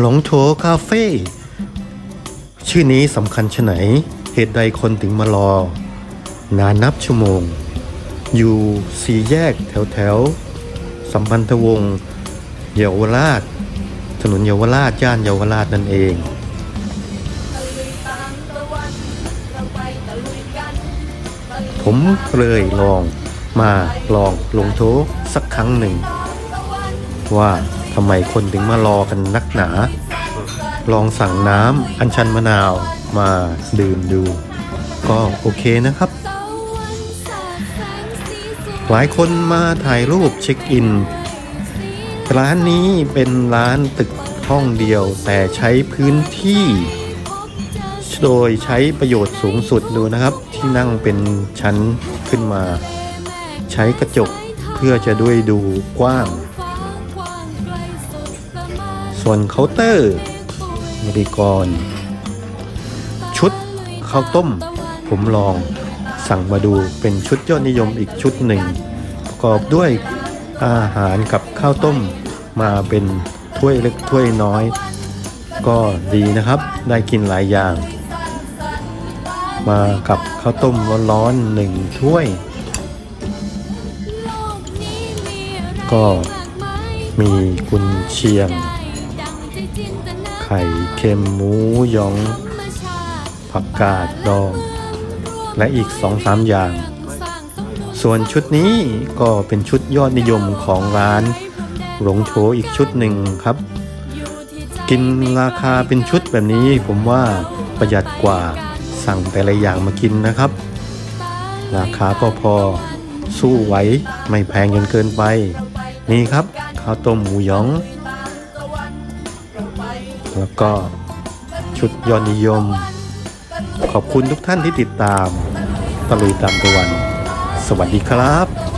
หลงโถคาเฟ่ชื่อนี้สำคัญชไหน เหตุใดคนถึงมารอ นานนับชั่วโมง อยู่สีแยกแถวแถว สัมพันธวงศ์เยาวราช ถนนเยาวราชย่านเยาวราชนั่นเองผมเลยลองมาลองลงโถสักครั้งหนึ่ง ว่า ทำไมคนถึงมารอกันนักหนา ลองสั่งน้ำอัญชันมะนาวมาดื่มดู ก็โอเคนะครับ หลายคนมาถ่ายรูปเช็คอิน ร้านนี้เป็นร้านตึกห้องเดียวแต่ใช้พื้นที่ โดยใช้ประโยชน์สูงสุดดูนะครับ ที่นั่งเป็นชั้นขึ้นมา ใช้กระจกเพื่อจะด้วยดูกว้าง ส่วนเคาน์เตอร์บริกร ชุดข้าวต้ม ผมลองสั่งมาดูเป็นชุดยอดนิยมอีกชุดหนึ่ง ประกอบด้วยอาหารกับข้าวต้มมาเป็นถ้วยเล็กถ้วยน้อย ก็ดีนะครับได้กินหลายอย่าง มากับข้าวต้มร้อนๆหนึ่งถ้วย ก็มีกุนเชียง ไข่เค็มหมูยอง ผักกาดดอง และอีกสองสามอย่าง ส่วนชุดนี้ก็เป็นชุดยอดนิยมของร้าน หลงโชอีกชุดหนึ่งครับ กินราคาเป็นชุดแบบนี้ผมว่าประหยัดกว่าสั่งแต่ละอย่างมากินนะครับ ราคาก็พอสู้ไหวไม่แพงจนเกินไป นี่ครับ ข้าวต้มหมูยอง แล้วก็ชุดยอดนิยม ขอบคุณทุกท่านที่ติดตามตะลุยตามตะวัน สวัสดีครับ